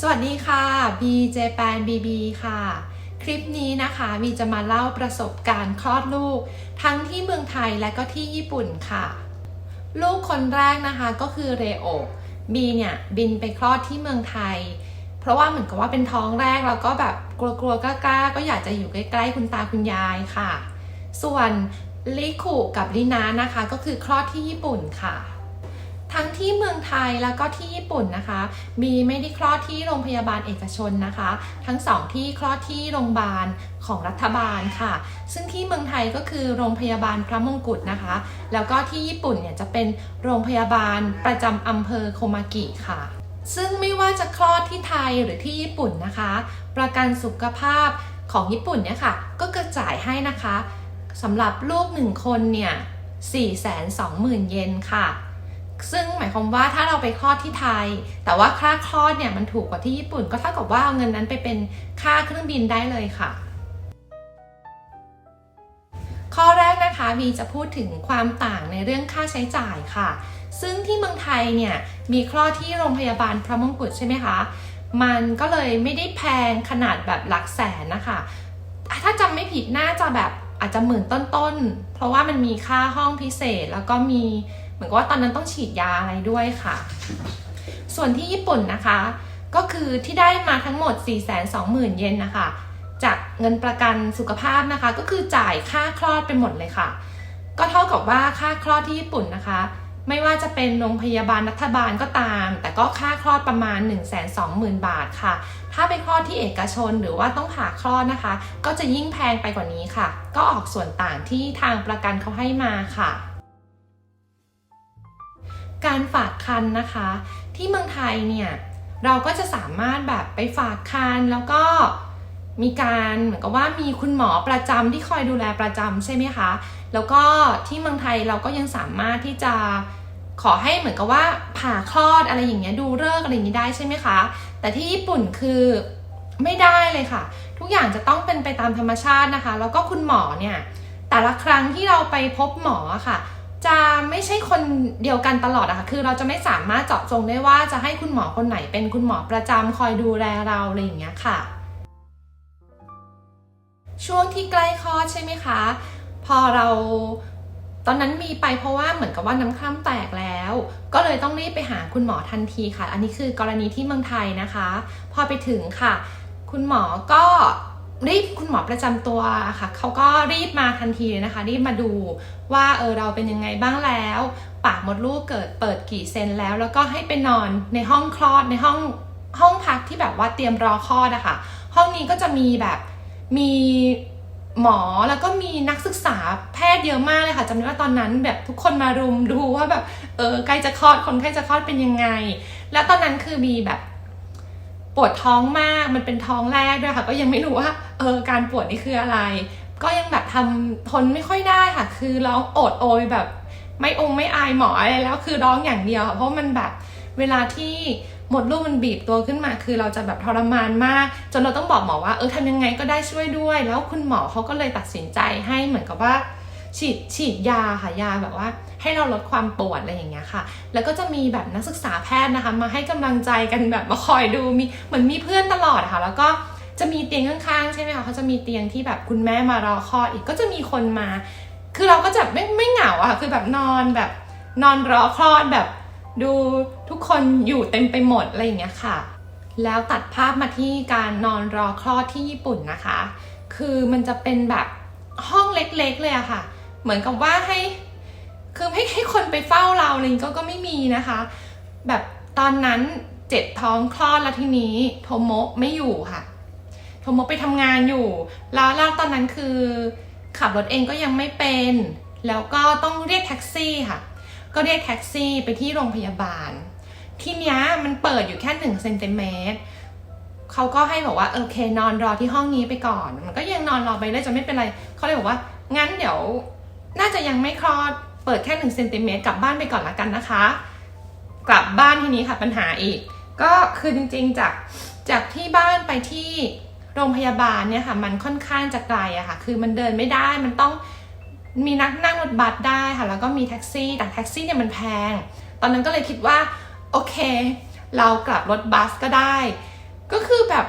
สวัสดีค่ะ B j p a n BB ค่ะ คลิปนี้นะคะบีจะมาเล่าประสบการณ์คลอดลูก ทั้งที่เมืองไทยและก็ที่ญี่ปุ่นค่ะ ลูกคนแรกนะคะก็คือเรโอบีเนี่ยบินไปคลอดที่เมืองไทย เพราะว่าเหมือนกับว่าเป็นท้องแรกแล้วก็แบบกลัวๆกล้าๆก็อยากจะอยู่ใกล้ๆคุณตาคุณยายค่ะ ส่วนลิคุกับลินานะคะ ก็คือคลอดที่ญี่ปุ่นค่ะ ทั้งที่เมืองไทยแล้วก็ที่ญี่ปุ่นนะคะบีไม่ได้คลอดที่โรงพยาบาลเอกชนนะคะ ทั้งสองที่คลอดที่โรงพยาบาลของรัฐบาลค่ะ ซึ่งที่เมืองไทยก็คือโรงพยาบาลพระมงกุฎนะคะ แล้วก็ที่ญี่ปุ่นเนี่ยจะเป็นโรงพยาบาลประจำอำเภอโคมากิค่ะ ซึ่งไม่ว่าจะคลอดที่ไทยหรือที่ญี่ปุ่นนะคะ ประกันสุขภาพของญี่ปุ่นเนี่ยค่ะ ก็กระจ่ายให้นะคะสำหรับลูกหนึ่งคนเนี่ย420,000 เยนค่ะ ซึ่งหมายความว่าถ้าเราไปคลอดที่ไทย แต่ว่าค่าคลอดเนี่ยมันถูกกว่าที่ญี่ปุ่น ก็เท่ากับว่าเอาเงินนั้นไปเป็นค่าเครื่องบินได้เลยค่ะ ข้อแรกนะคะวีจะพูดถึงความต่างในเรื่องค่าใช้จ่ายค่ะ ซึ่งที่เมืองไทยเนี่ยมีคลอดที่โรงพยาบาลพระมงกุฎใช่ไหมคะ มันก็เลยไม่ได้แพงขนาดแบบหลักแสนนะคะ ถ้าจำไม่ผิดน่าจะแบบอาจจะหมื่นต้นๆ เพราะว่ามันมีค่าห้องพิเศษแล้วก็มี เหมือนกับว่าตอนนั้นต้องฉีดยาอะไรด้วยค่ะ ส่วนที่ญี่ปุ่นนะคะ ก็คือที่ได้มาทั้งหมด 420,000 เยนนะคะ จากเงินประกันสุขภาพนะคะ ก็คือจ่ายค่าคลอดไปหมดเลยค่ะ ก็เท่ากับว่าค่าคลอดที่ญี่ปุ่นนะคะ ไม่ว่าจะเป็นโรงพยาบาลรัฐบาลก็ตาม แต่ก็ค่าคลอดประมาณ 120,000 บาทค่ะถ้าไปคลอดที่เอกชนหรือว่าต้องผ่าคลอดนะคะ ก็จะยิ่งแพงไปกว่านี้ค่ะ ก็ออกส่วนต่างที่ทางประกันเขาให้มาค่ะ การฝากคันนะคะ ที่เมืองไทยเนี่ยเราก็จะสามารถแบบไปฝากคันแล้วก็มีการเหมือนกับว่ามีคุณหมอประจำที่คอยดูแลประจำใช่ไหมคะ แล้วก็ที่เมืองไทยเราก็ยังสามารถที่จะขอให้เหมือนกับว่าผ่าคลอดอะไรอย่างเงี้ยดูเลิกอะไรอย่างงี้ได้ใช่ไหมคะ แต่ที่ญี่ปุ่นคือไม่ได้เลยค่ะ ทุกอย่างจะต้องเป็นไปตามธรรมชาตินะคะ แล้วก็คุณหมอเนี่ยแต่ละครั้งที่เราไปพบหมอค่ะ จะไม่ใช่คนเดียวกันตลอดอะค่ะ คือเราจะไม่สามารถเจาะจงได้ว่าจะให้คุณหมอคนไหนเป็นคุณหมอประจำคอยดูแลเราอะไรอย่างเงี้ยค่ะ ช่วงที่ใกล้คลอดใช่ไหมคะ พอเราตอนนั้นมีไปเพราะว่าเหมือนกับว่าน้ำคร่ำแตกแล้ว ก็เลยต้องรีบไปหาคุณหมอทันทีค่ะ อันนี้คือกรณีที่เมืองไทยนะคะ พอไปถึงค่ะ คุณหมอก็ รีบคุณหมอประจำตัวค่ะเขาก็รีบมาทันทีเลยนะคะ รีบมาดูว่าเออเราเป็นยังไงบ้างแล้ว ปากมดลูกเกิดเปิดกี่เซนแล้ว แล้วก็ให้ไปนอนในห้องคลอดในห้องห้องพักที่แบบว่าเตรียมรอคลอดอะค่ะห้องนี้ก็จะมีแบบมีหมอแล้วก็มีนักศึกษาแพทย์เยอะมากเลยค่ะจำได้ว่าตอนนั้นแบบทุกคนมารุมดูว่าแบบเออใกล้จะคลอดคนใกล้จะคลอดเป็นยังไง แล้วตอนนั้นคือมีแบบ ปวดท้องมากมันเป็นท้องแรกด้วยค่ะ ก็ยังไม่รู้ว่าเออการปวดนี่คืออะไร ก็ยังแบบทำทนไม่ค่อยได้ค่ะ คือร้องโอดโอยแบบ ไม่องไม่อายหมออะไรแล้วคือร้องอย่างเดียวค่ะเพราะมันแบบเวลาที่หมดลูกมันบีบตัวขึ้นมา คือเราจะแบบทรมานมาก จนเราต้องบอกหมอว่าเออทำยังไงก็ได้ช่วยด้วย แล้วคุณหมอเขาก็เลยตัดสินใจให้เหมือนกับว่า ฉีดฉีดยาค่ะยาแบบว่า ให้เราลดความปวดอะไรอย่างเงี้ยค่ะ แล้วก็จะมีแบบนักศึกษาแพทย์นะคะ มาให้กำลังใจกันแบบมาคอยดูมีเหมือนมีเพื่อนตลอดค่ะ แล้วก็จะมีเตียงข้างๆใช่ไหมคะเขาจะมีเตียงที่แบบคุณแม่มารอคลอดอีกก็จะมีคนมา คือเราก็จะไม่ไม่เหงาอะค่ะคือแบบนอนแบบนอนรอคลอดแบบ ดูทุกคนอยู่เต็มไปหมดอะไรอย่างเงี้ยค่ะ แล้วตัดภาพมาที่การนอนรอคลอดที่ญี่ปุ่นนะคะ คือมันจะเป็นแบบห้องเล็กๆเลยอะค่ะ เหมือนกับว่าให้คือไม่ให้คนไปเฝ้าเราอะไรก็ก็ไม่มีนะคะ แบบตอนนั้นเจ็บท้องคลอดแล้วทีนี้โทโมะไม่อยู่ค่ะโทโมะไปทำงานอยู่ แล้วแล้วตอนนั้นคือขับรถเองก็ยังไม่เป็น แล้วก็ต้องเรียกแท็กซี่ค่ะ ก็เรียกแท็กซี่ไปที่โรงพยาบาล ทีเนี้ยมันเปิดอยู่แค่หนึ่งเซนติเมตรเขาก็ให้บอกว่าโอเคนอนรอที่ห้องนี้ไปก่อน มันก็ยังนอนรอไปเลยจะไม่เป็นไรเขาเลยบอกว่างั้นเดี๋ยว น่าจะยังไม่คลอดเปิดแค่หนึ่งเซนติเมตรกลับบ้านไปก่อนละกันนะคะ กลับบ้านทีนี้ค่ะปัญหาอีก ก็คือจริงๆจากจากที่บ้านไปที่โรงพยาบาลเนี่ยค่ะ มันค่อนข้างจะไกลอะค่ะ คือมันเดินไม่ได้มันต้องมีนักนั่งรถบัสได้ค่ะ แล้วก็มีแท็กซี่แต่แท็กซี่เนี่ยมันแพง ตอนนั้นก็เลยคิดว่า โอเค เรากลับรถบัสก็ได้ ก็คือแบบ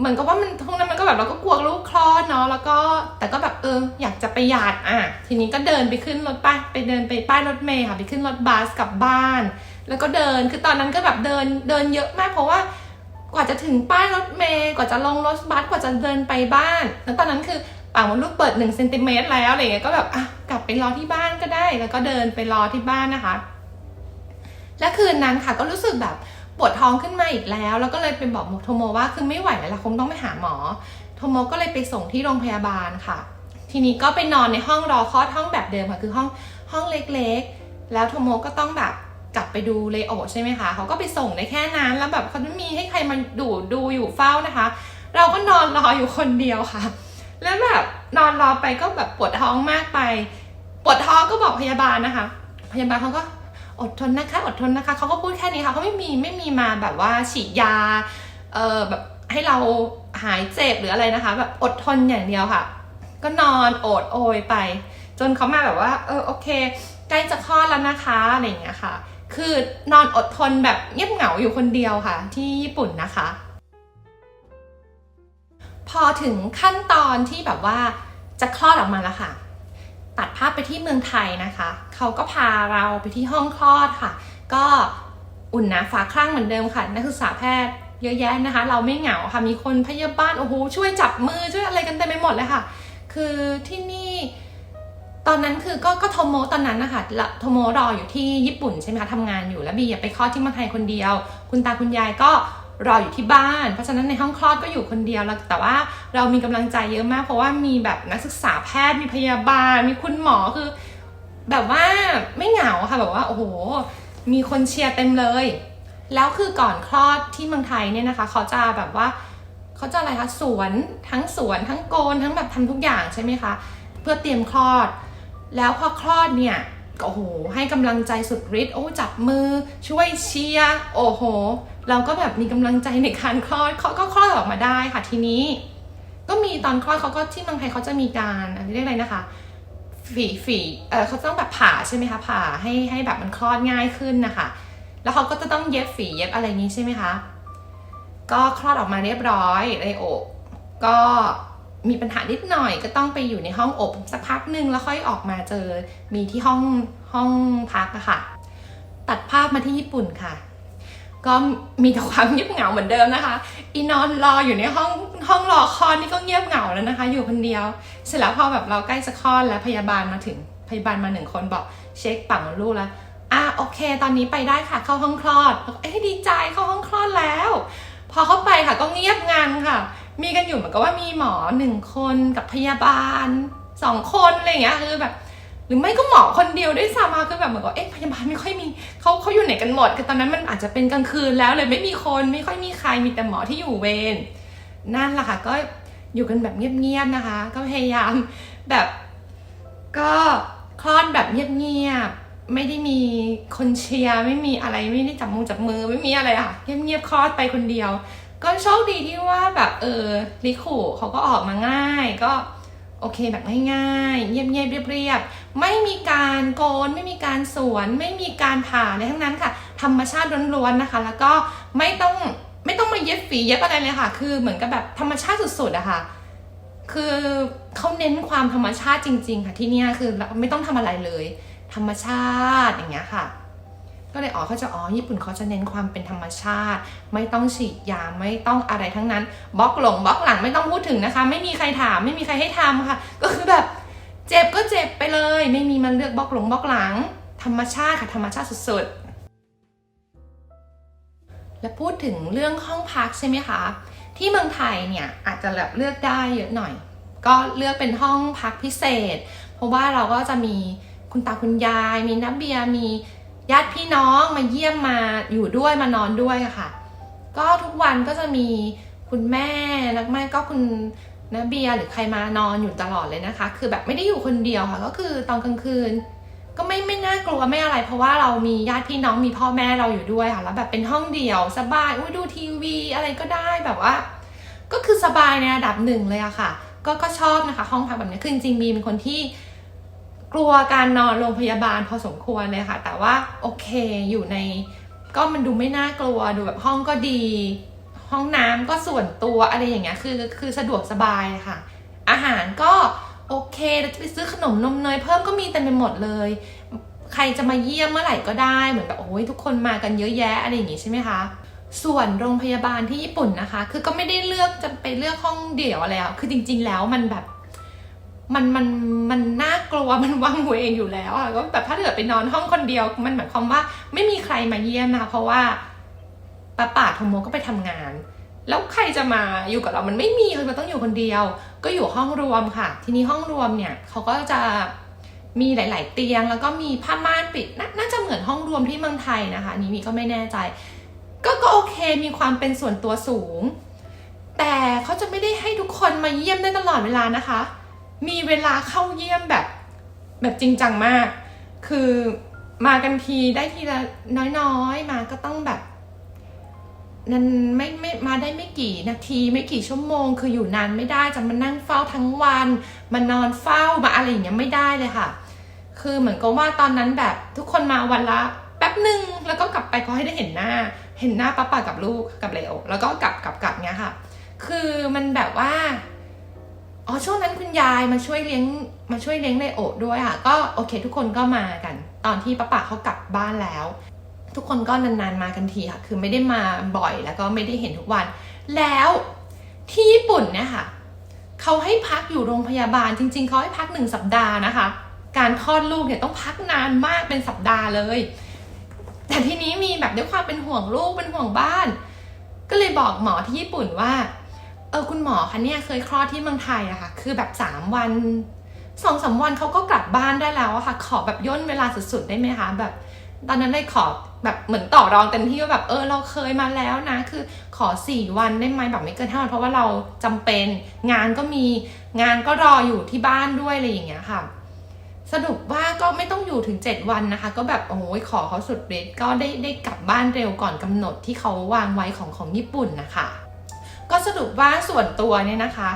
เหมือนกับว่ามันทุกนั้นมันก็แบบเราก็กลัวลูกคลอดเนาะแล้วก็แต่ก็แบบเอออยากจะประหยัดอะทีนี้ก็เดินไปขึ้นรถไปไปเดินไปป้ายรถเมล์ค่ะไปขึ้นรถบัสกลับบ้าน แล้วก็เดินคือตอนนั้นก็แบบเดินเดินเยอะมากเพราะว่ากว่าจะถึงป้ายรถเมล์กว่าจะลงรถบัสกว่าจะเดินไปบ้าน แล้วตอนนั้นคือปากมดลูกเปิดหนึ่งเซนติเมตรแล้วอะไรเงี้ยก็แบบอะกลับไปรอที่บ้านก็ได้ แล้วก็เดินไปรอที่บ้านนะคะ และคืนนั้นค่ะก็รู้สึกแบบ ปวดท้องขึ้นมาอีกแล้ว แล้วก็เลยไปบอกโทโมว่าคือไม่ไหวแล้วล่ะคงต้องไปหาหมอ โทโมก็เลยไปส่งที่โรงพยาบาลค่ะ ทีนี้ก็ไปนอนในห้องรอคลอดห้องแบบเดิมค่ะ คือห้องห้องเล็กๆ แล้วโทโมก็ต้องแบบกลับไปดูเลโอใช่ไหมคะเขาก็ไปส่งได้แค่นั้น แล้วแบบเขาไม่มีให้ใครมาดูดูอยู่เฝ้านะคะ เราก็นอนรออยู่คนเดียวค่ะ แล้วแบบนอนรอไปก็แบบปวดท้องมากไป ปวดท้องก็บอกพยาบาลนะคะ พยาบาลเขาก็ อดทนนะคะ อดทนนะคะเขาก็พูดแค่นี้ค่ะเขาไม่มีไม่มีมาแบบว่าฉีดยาเออแบบให้เราหายเจ็บหรืออะไรนะคะ แบบอดทนอย่างเดียวค่ะ ก็นอนโอดโอยไป จนเขามาแบบว่าเออโอเคใกล้จะคลอดแล้วนะคะอะไรอย่างเงี้ยค่ะ คือนอนอดทนแบบเงียบเหงาอยู่คนเดียวค่ะ ที่ญี่ปุ่นนะคะ พอถึงขั้นตอนที่แบบว่าจะคลอดออกมาแล้วค่ะ ตัดภาพไปที่เมืองไทยนะคะ เขาก็พาเราไปที่ห้องคลอดค่ะ ก็อุ่นนาฝาคลั่งเหมือนเดิมค่ะ นักศึกษาแพทย์เยอะแยะนะคะ เราไม่เหงาค่ะ มีคนพยาบาลโอ้โหช่วยจับมือช่วยอะไรกันเต็มไปหมดเลยค่ะ คือที่นี่ตอนนั้นคือก็ก็โทโมตอนนั้นนะคะละโทโมรออยู่ที่ญี่ปุ่นใช่ไหมคะทำงานอยู่แล้วบีอะไปคลอดที่เมืองไทยคนเดียว คุณตาคุณยายก็ เรออยู่ที่บ้าน เพราะฉะนั้นในห้องคลอดก็อยู่คนเดียวแล้วแต่ว่าเรามีกำลังใจเยอะมาก เพราะว่ามีแบบนักศึกษาแพทย์มีพยาบาล มีคุณหมอคือ แบบว่าไม่เหงาค่ะแบบว่าโอ้โห มีคนเชียร์เต็มเลย แล้วคือก่อนคลอดที่เมืองไทยเนี่ยนะคะ เขาจะแบบว่าเขาจะอะไรคะสวนทั้งสวนทั้งโกนทั้งแบบทำทุกอย่างใช่ไหมคะเพื่อเตรียมคลอด แล้วพอคลอดเนี่ยโอ้โหให้กำลังใจสุดฤทธิ์โอ้จับมือช่วยเชียร์โอ้โห เราก็แบบมีกำลังใจในการคลอดเขาก็คลอดออกมาได้ค่ะทีนี้ ก็มีตอนคลอดเขาก็ที่เมืองไทยเขาจะมีการอะไรเรียกอะไรนะคะ ฝีฝีเออเขาต้องแบบผ่าใช่ไหมคะผ่าให้ให้แบบมันคลอดง่ายขึ้นนะคะแล้วเขาก็จะต้องเย็บฝีเย็บอะไรนี้ใช่ไหมคะก็คลอดออกมาเรียบร้อยในอกก็มีปัญหานิดหน่อยก็ต้องไปอยู่ในห้องอบสักพักหนึ่งแล้วค่อยออกมาเจอมีที่ห้องห้องพักอะค่ะ ตัดภาพมาที่ญี่ปุ่นค่ะ ก็มีแต่ความเงียบเหงาเหมือนเดิมนะคะ อีนอนรออยู่ในห้องห้องรอคลอดนี่ก็เงียบเหงาแล้วนะคะ อยู่คนเดียว เสร็จแล้วพอแบบเราใกล้จะคลอดแล้วพยาบาลมาถึงพยาบาลมาหนึ่งคนบอกเช็คปากมดลูกแล้วอะโอเค ตอนนี้ไปได้ค่ะเข้าห้องคลอดเอ้ยดีใจเข้าห้องคลอดแล้ว พอเข้าไปค่ะก็เงียบงันค่ะ มีกันอยู่เหมือนกับว่ามีหมอหนึ่งคนกับพยาบาลสองคนอะไรอย่างเงี้ยคือแบบ หรือไม่ก็หมอคนเดียวด้วยซ้ำอะคือแบบเหมือนกับเอ๊ะพยาบาลไม่ค่อยมีเขาเขาอยู่ไหนกันหมดคือตอนนั้นมันอาจจะเป็นกลางคืนแล้วเลยไม่มีคนไม่ค่อยมีใครมีแต่หมอที่อยู่เวรนั่นแหละค่ะก็อยู่กันแบบเงียบๆนะคะ ก็พยายามแบบก็คลอดแบบเงียบๆไม่ได้มีคนเชียร์ไม่มีอะไรไม่ได้จับมือจับมือไม่มีอะไรอะค่ะเงียบๆคลอดไปคนเดียว ก็โชคดีที่ว่าแบบเออลิคูเขาก็ออกมาง่ายก็ โอเคแบบง่ายๆ เงียบๆเรียบๆ ไม่มีการโกน ไม่มีการสวน ไม่มีการผ่าอะไรทั้งนั้นค่ะ ธรรมชาติล้วนๆนะคะ แล้วก็ไม่ต้องไม่ต้องมาเย็บฝีเย็บอะไรเลยค่ะ คือเหมือนกับแบบธรรมชาติสุดๆอะค่ะ คือเขาเน้นความธรรมชาติจริง ๆ ค่ะที่เนี่ยคือไม่ต้องทำอะไรเลย ธรรมชาติอย่างเงี้ยค่ะ ก็เลยอ๋อเขาจะอ๋อญี่ปุ่นเขาจะเน้นความเป็นธรรมชาติ ไม่ต้องฉีดยาไม่ต้องอะไรทั้งนั้นบล็อกหลงบล็อกหลังไม่ต้องพูดถึงนะคะ ไม่มีใครถามไม่มีใครให้ทำค่ะ ก็คือแบบเจ็บก็เจ็บไปเลย ไม่มีมันเลือกบล็อกหลงบล็อกหลัง ธรรมชาติค่ะธรรมชาติสุดๆและพูดถึงเรื่องห้องพักใช่ไหมคะที่เมืองไทยเนี่ยอาจจะแบบเลือกได้เยอะหน่อย ก็เลือกเป็นห้องพักพิเศษ เพราะว่าเราก็จะมีคุณตาคุณยาย มีน้าเบียร์มี ญาติพี่น้องมาเยี่ยมมาอยู่ด้วยมานอนด้วยค่ะ ก็ทุกวันก็จะมีคุณแม่แล้วไม่ก็คุณน้าเบียหรือใครมานอนอยู่ตลอดเลยนะคะ คือแบบไม่ได้อยู่คนเดียวค่ะ ก็คือตอนกลางคืน ก็ไม่ไม่น่ากลัวไม่อะไร เพราะว่าเรามีญาติพี่น้องมีพ่อแม่เราอยู่ด้วยค่ะแล้วแบบเป็นห้องเดียวสบายอุ้ยดูทีวีอะไรก็ได้แบบว่า ก็คือสบายในระดับหนึ่งเลยอะค่ะ ก็ก็ชอบนะคะ ห้องพักแบบนี้คือจริงๆมีเป็นคนที่ กลัวการนอนโรงพยาบาลพอสมควรเลยค่ะ แต่ว่าโอเคอยู่ใน ก็มันดูไม่น่ากลัวดูแบบห้องก็ดี ห้องน้ำก็ส่วนตัวอะไรอย่างเงี้ยคือคือสะดวกสบายค่ะ อาหารก็โอเคเราจะไปซื้อขนมนมเนยเพิ่มก็มีเต็มไปหมดเลย ใครจะมาเยี่ยมเมื่อไหร่ก็ได้เหมือนแบบโอ้ยทุกคนมากันเยอะแยะอะไรอย่างงี้ใช่ไหมคะส่วนโรงพยาบาลที่ญี่ปุ่นนะคะ คือก็ไม่ได้เลือกจะไปเลือกห้องเดี่ยวอะไรอะคือจริง ๆ แล้วมันแบบ มันมันมันน่ากลัวมันวังเวงอยู่แล้วอะก็แบบถ้าเกิดไปนอนห้องคนเดียว มันหมายความว่าไม่มีใครมาเยี่ยมนะเพราะว่าป้าป่าโทโมก็ไปทำงาน แล้วใครจะมาอยู่กับเรา มันไม่มีคือมันต้องอยู่คนเดียว ก็อยู่ห้องรวมค่ะ ทีนี้ห้องรวมเนี่ยเขาก็จะมีหลาย ๆ เตียง แล้วก็มีผ้าม่านปิดนน่าจะเหมือนห้องรวมที่เมืองไทยนะคะนนี้มีก็ไม่แน่ใจ ก็ก็โอเคมีความเป็นส่วนตัวสูง แต่เขาจะไม่ได้ให้ทุกคนมาเยี่ยมได้ตลอดเวลานะคะ มีเวลาเข้าเยี่ยมแบบแบบจริงจังมาก คือมากันทีได้ทีละน้อยๆ มาก็ต้องแบบนั้นไม่ไม่มาได้ไม่กี่นาทีไม่กี่ชั่วโมง คืออยู่นานไม่ได้จะมานั่งเฝ้าทั้งวันมานอนเฝ้ามาอะไรอย่างเงี้ยไม่ได้เลยค่ะ คือเหมือนกับว่าตอนนั้นแบบทุกคนมาวันละแป๊บหนึ่งแล้วก็กลับไปเขาให้ได้เห็นหน้า เห็นหน้าป้าป่ากับลูกกับเลโอแล้วก็กลับกลับกลับเงี้ยค่ะ คือมันแบบว่า อ๋อช่วงนั้นคุณยายมาช่วยเลี้ยงมาช่วยเลี้ยงเลโอด้วยค่ะ ก็โอเค ทุกคนก็มากัน ตอนที่ป้าป่าเขากลับบ้านแล้ว ทุกคนก็นานๆมากันทีค่ะ คือไม่ได้มาบ่อยแล้วก็ไม่ได้เห็นทุกวัน แล้วที่ญี่ปุ่นเนี่ยค่ะเขาให้พักอยู่โรงพยาบาลจริง ๆเขาให้พักหนึ่งสัปดาห์นะคะ การคลอดลูกเนี่ยต้องพักนานมากเป็นสัปดาห์เลย แต่ทีนี้มีแบบด้วยความเป็นห่วงลูกเป็นห่วงบ้าน ก็เลยบอกหมอที่ญี่ปุ่นว่า เออคุณหมอคะเนี่ยเคยคลอดที่เมืองไทยอะค่ะ คือแบบสามวันสองสามวันเขาก็กลับบ้านได้แล้วอะค่ะ ขอแบบย่นเวลาสุดๆได้ไหมคะแบบ ตอนนั้นเลยขอแบบเหมือนต่อรองเต็มที่ว่าแบบเออเราเคยมาแล้วนะ คือขอสี่วันได้ไหมแบบไม่เกินห้าวันเพราะว่าเราจำเป็นงานก็มีงานก็รออยู่ที่บ้านด้วยอะไรอย่างเงี้ยค่ะสรุปว่าก็ไม่ต้องอยู่ถึง 7 วันนะคะ ก็แบบโอ้ยขอเขาสุดฤทธิ์ก็ได้ได้กลับบ้านเร็วก่อนกำหนดที่เขาวางไว้ของของญี่ปุ่นนะคะ ก็สรุปว่าส่วนตัวเนี่ยนะคะ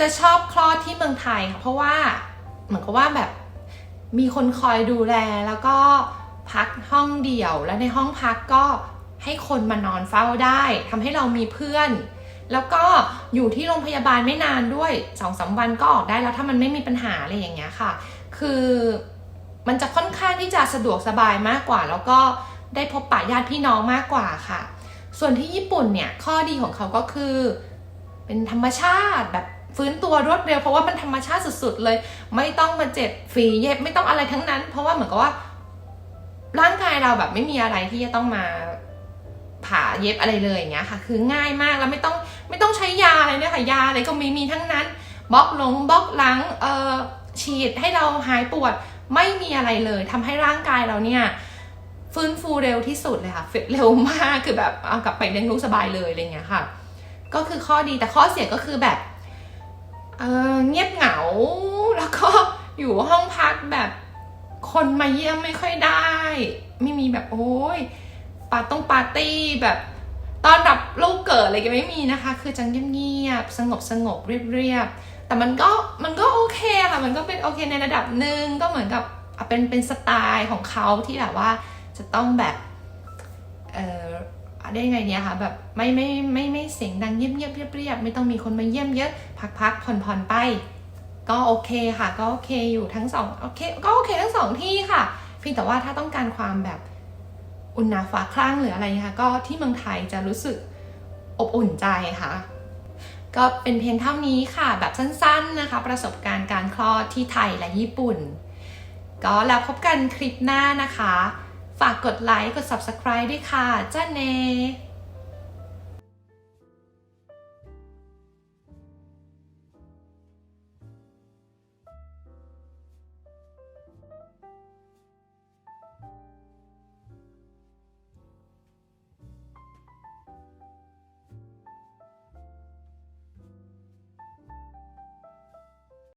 จะชอบคลอดที่เมืองไทยค่ะเพราะว่าเหมือนกับว่าแบบมีคนคอยดูแลแล้วก็พักห้องเดี่ยว แล้วในห้องพักก็ให้คนมานอนเฝ้าได้ทำให้เรามีเพื่อน แล้วก็อยู่ที่โรงพยาบาลไม่นานด้วยสองสามวันก็ออกได้แล้วถ้ามันไม่มีปัญหาอะไรอย่างเงี้ยค่ะ คือมันจะค่อนข้างที่จะสะดวกสบายมากกว่า แล้วก็ได้พบปะญาติพี่น้องมากกว่าค่ะ ส่วนที่ญี่ปุ่นเนี่ยข้อดีของเขาก็คือ เป็นธรรมชาติแบบฟื้นตัวรวดเร็วเพราะว่ามันธรรมชาติสุด ๆ เลย ไม่ต้องมาเจ็บฝีเย็บไม่ต้องอะไรทั้งนั้น เพราะว่าเหมือนกับว่า ร่างกายเราแบบไม่มีอะไรที่จะต้องมาผ่าเย็บอะไรเลยอย่างเงี้ยค่ะ คือง่ายมากแล้วไม่ต้องไม่ต้องใช้ยาอะไรเนี่ยค่ะยาอะไรก็มีมีทั้งนั้นบล็อกลงบล็อกหลังเอ่อฉีดให้เราหายปวดไม่มีอะไรเลยทำให้ร่างกายเราเนี่ย ฟื้นฟูเร็วที่สุดเลยค่ะเร็วมากคือแบบเอากลับไปเลี้ยงลูกสบายเลยอะไรเงี้ยค่ะ ก็คือข้อดีแต่ข้อเสียก็คือแบบเออเงียบเหงา แล้วก็อยู่ห้องพักแบบคนมาเยี่ยมไม่ค่อยได้ ไม่มีแบบโอ้ยปาร์ต้องปาร์ตี้แบบตอนรับลูกเกิดอะไรกันไม่มีนะคะ คือจังเงียบๆสงบสงบเรียบๆแต่มันก็มันก็โอเคค่ะ มันก็เป็นโอเคในระดับหนึ่งก็เหมือนกับเป็นเป็นสไตล์ของเขาที่แบบว่า จะต้องแบบเอ่อได้ไงเนี่ยค่ะแบบไม่ไม่ไม่ไม่เสียงดังเงียบเงียบเรียบเรียบไม่ต้องมีคนมาเยี่ยมเยอะ พักพักผ่อนผ่อนไป ก็โอเคค่ะ ก็โอเคอยู่ทั้งสองโอเคก็โอเคทั้งสองที่ค่ะเพียงแต่ว่าถ้าต้องการความแบบอุ่นหนาฟ้าคลั่งหรืออะไรนะคะก็ที่เมืองไทยจะรู้สึกอบอุ่นใจค่ะ ก็เป็นเพียงเท่านี้ค่ะ แบบสั้นๆนะคะ ประสบการณ์การคลอดที่ไทยและญี่ปุ่น ก็แล้วพบกันคลิปหน้านะคะ ฝากกดไลค์กด subscribe ด้วยค่ะจ้าเน